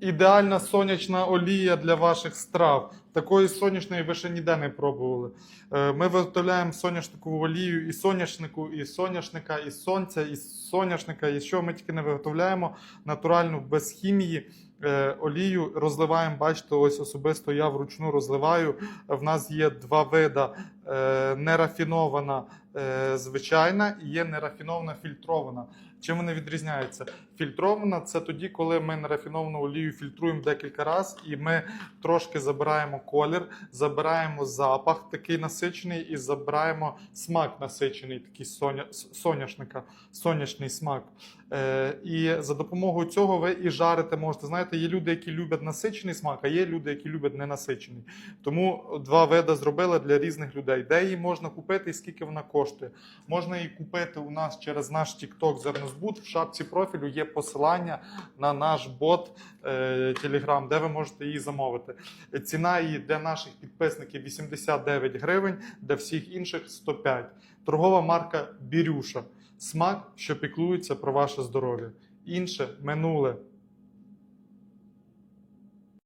ідеальна сонячна олія для ваших страв. Такої сонячної ви ще ніде не пробували. Е, Ми виготовляємо соняшникову олію і соняшнику, і соняшника, і сонця, і соняшника, і що ми тільки не виготовляємо натуральну без хімії. е, Олію розливаємо, бачите, ось особисто я вручну розливаю. В нас є два вида: е, нерафінована е, звичайна і є нерафінована фільтрована. Чим вони відрізняються? Фільтрована це тоді, коли ми нерафіновану олію фільтруємо декілька разів, і ми трошки забираємо колір, забираємо запах такий насичений, і забираємо смак насичений, такий соня, соняшника, сонячний смак. Е, і за допомогою цього ви і жарите можете. Знаєте, є люди, які люблять насичений смак, а є люди, які люблять ненасичений. Тому два види зробили для різних людей. Де її можна купити і скільки вона коштує? Можна її купити у нас через наш TikTok Зернозбут. В шапці профілю є посилання на наш бот е, Telegram, де ви можете її замовити. Ціна її для наших підписників 89 гривень, для всіх інших 105. Торгова марка Бірюша. Смак, що піклується про ваше здоров'я. Інше минуле.